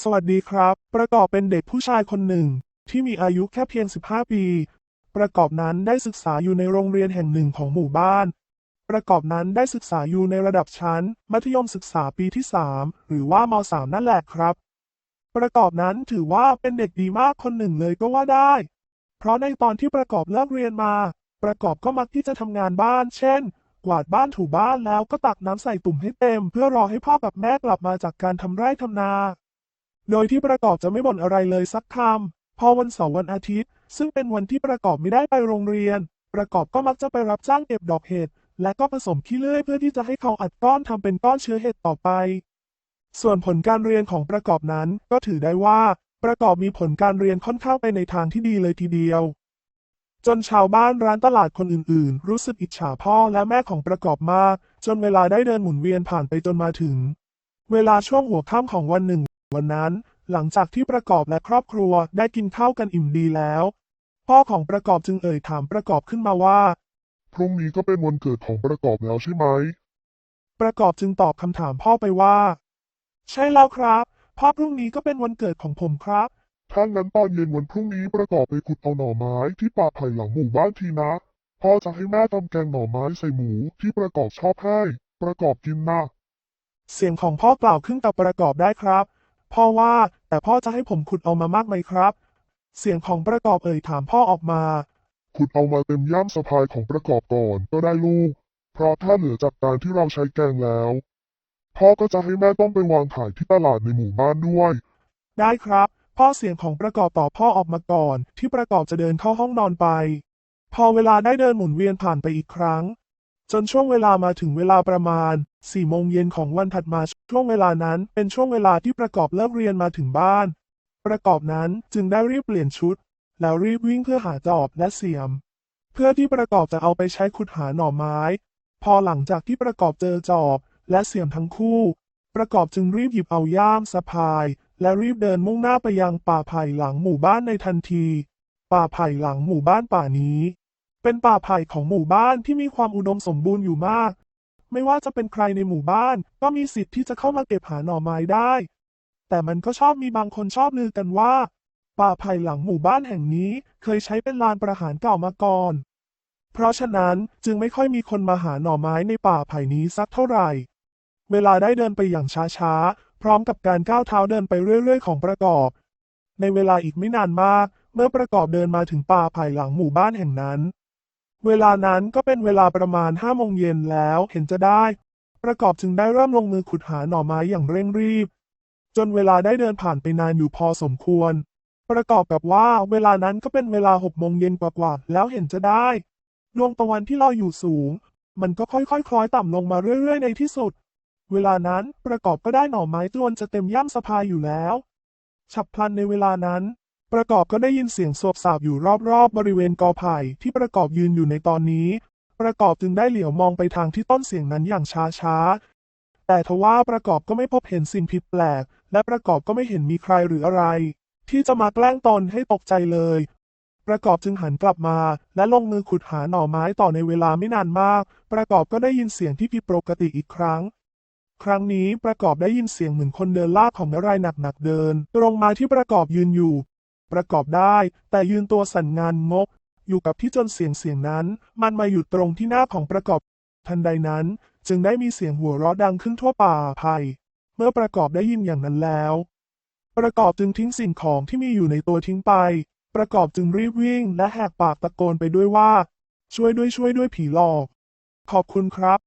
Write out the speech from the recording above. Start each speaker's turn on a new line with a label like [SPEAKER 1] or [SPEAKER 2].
[SPEAKER 1] สวัสดีครับ ประกอบเป็นเด็กผู้ชายคนหนึ่ง ที่มีอายุแค่เพียง 15 ปี ประกอบนั้นได้ศึกษาอยู่ในโรงเรียนแห่งหนึ่งของหมู่บ้าน ประกอบนั้นได้ศึกษาอยู่ในระดับชั้น มัธยมศึกษาปีที่ 3 หรือว่าม3นั่นแหละครับ ประกอบนั้นถือว่าเป็นเด็กดีมากคนหนึ่งเลยก็ว่าได้ เพราะในตอนที่ประกอบเลิกเรียนมา ประกอบก็มักที่จะทำงานบ้าน เช่น กวาดบ้านถูบ้านแล้วก็ตักน้ำใส่ตุ่มให้เต็ม เพื่อรอให้พ่อกับแม่กลับมาจากการทำไร่ทำนา โดยที่ประกอบจะไม่บ่นอะไรเลยสักคำ พอวันเสาร์วันอาทิตย์ ซึ่งเป็นวันที่ประกอบไม่ได้ไปโรงเรียน ประกอบก็มักจะไปรับจ้างเก็บดอกเห็ด และก็ผสมขี้เลื่อยเพื่อที่จะให้เขาอัดก้อนทำเป็นก้อนเชื้อเห็ดต่อไป ส่วนผลการเรียนของประกอบนั้นก็ถือได้ว่า ประกอบมีผลการเรียนค่อนข้างไปในทางที่ดีเลยทีเดียว จนชาวบ้านร้านตลาดคนอื่น ๆ รู้สึกอิจฉาพ่อและแม่ของประกอบมาก จนเวลาได้เดินหมุนเวียนผ่านไปจนมาถึง เวลาช่วงหัวค่ำของวันหนึ่งวันนั้น หลังจากที่ประกอบและครอบครัวได้กินข้าวกันอิ่มดีแล้ว พ่อของประกอบจึงเอ่ยถามประกอบขึ้นมาว่า
[SPEAKER 2] พรุ่งนี้ก็เป็นวันเกิดของประกอบแล้วใช่ไหม
[SPEAKER 1] ประกอบจึงตอบคำถามพ่อไปว่า ใช่แล้วครับพ่อพรุ่งนี้ก็เป็นวันเกิดของผมครับ
[SPEAKER 2] ถ้างั้นตอนเย็นวันพรุ่งนี้ประกอบไปขุดเอาหน่อไม้ที่ป่าไผ่หลังหมู่บ้านทีนะ พ่อจะให้แม่ทำแกงหน่อไม้ใส่หมูที่ประกอบชอบให้ ประกอบกินนะ
[SPEAKER 1] เสียงของพ่อกล่าวขึ้นกับประกอบได้ครับ พ่อว่า แต่พ่อจะให้ผมขุดเอามามากไหมครับ เสียงของประกอบเอ่ยถามพ่อออกมา
[SPEAKER 2] ขุดเอามาเต็มย่ามสะพายของประกอบก่อนก็ได้ลูก เพราะถ้าเหลือจากการที่เราใช้แกงแล้ว พ่อก็จะให้แม่ต้องไปวางขายที่ตลาดในหมู่บ้านด้วย
[SPEAKER 1] ได้ครับ พ่อเสียงของประกอบต่อบพ่อออกมาก่อน ที่ประกอบจะเดินเข้าห้องนอนไป พอเวลาได้เดินหมุนเวียนผ่านไปอีกครั้ง จนช่วงเวลามาถึงเวลาประมาณ4โมงเย็นของวันถัดมาช่วงเวลานั้น เป็นช่วงเวลาที่ประกอบเลิกเรียนมาถึงบ้าน ประกอบนั้นจึงได้รีบเปลี่ยนชุด แล้วรีบวิ่งเพื่อหาจอบและเสียม เพื่อที่ประกอบจะเอาไปใช้ขุดหาหน่อไม้ พอหลังจากที่ประกอบเจอจอบและเสียมทั้งคู่ ประกอบจึงรีบหยิบเอาย่ามสะพาย และรีบเดินมุ่งหน้าไปยังป่าไผ่หลังหมู่บ้านในทันที ป่าไผ่หลังหมู่บ้านป่านี้ เป็นป่าไผ่ของหมู่บ้านที่มีความอุดมสมบูรณ์อยู่มาก ไม่ว่าจะเป็นใครในหมู่บ้าน ก็มีสิทธิ์ที่จะเข้ามาเก็บหาหน่อไม้ได้ แต่มันก็ชอบมีบางคนชอบลือกันว่า ป่าไผ่หลังหมู่บ้านแห่งนี้เคยใช้เป็นลานประหารเก่ามาก่อน เพราะฉะนั้นจึงไม่ค่อยมีคนมาหาหน่อไม้ในป่าไผ่นี้สักเท่าไหร่ เวลาได้เดินไปอย่างช้าๆ พร้อมกับการก้าวเท้าเดินไปเรื่อยๆ ของประกอบ ในเวลาอีกไม่นานมาก เมื่อประกอบเดินมาถึงป่าไผ่หลังหมู่บ้านแห่งนั้น เวลานั้นก็เป็นเวลาประมาณห้าโมงเย็นแล้วเห็นจะได้ ประกอบจึงได้เริ่มลงมือขุดหาหน่อไม้อย่างเร่งรีบ จนเวลาได้เดินผ่านไปนานอยู่พอสมควร ประกอบกับว่าเวลานั้นก็เป็นเวลาหกโมงเย็นกว่าๆแล้วเห็นจะได้ดวงตะวันที่ลอยอยู่สูง มันก็ค่อยๆคล้อยต่ำลงมาเรื่อยๆในที่สุด เวลานั้นประกอบก็ได้หน่อไม้จวนจะเต็มย่ำสะพายอยู่แล้ว ฉับพลันในเวลานั้น ประกอบก็ได้ยินเสียงสวบสาบอยู่รอบๆบริเวณกอไผ่ที่ประกอบยืนอยู่ในตอนนี้ ประกอบจึงได้เหลียวมองไปทางที่ต้นเสียงนั้นอย่างช้าๆ แต่ทว่าประกอบก็ไม่พบเห็นสิ่งผิดแปลก และประกอบก็ไม่เห็นมีใครหรืออะไร ที่จะมาแกล้งตนให้ตกใจเลย ประกอบจึงหันกลับมา และลงมือขุดหาหน่อไม้ต่อในเวลาไม่นานมาก ประกอบก็ได้ยินเสียงที่ผิดปกติอีกครั้งครั้งนี้ประกอบได้ยินเสียงเหมือนคนเดินลากของนารายหนักๆเดิน ตรงมาที่ประกอบยืนอยู่ ประกอบได้ แต่ยืนตัวสั่นงานงก อยู่กับที่จนเสียงเสียงนั้น มันมาหยุดตรงที่หน้าของประกอบ ทันใดนั้น จึงได้มีเสียงหัวเราะดังขึ้นทั่วป่าไผ่เมื่อประกอบได้ยินอย่างนั้นแล้ว ประกอบจึงทิ้งสิ่งของที่มีอยู่ในตัวทิ้งไป ประกอบจึงรีบวิ่งและแหกปากตะโกนไปด้วยว่า ช่วยด้วยช่วยด้วยผีหลอก ขอบคุณครับ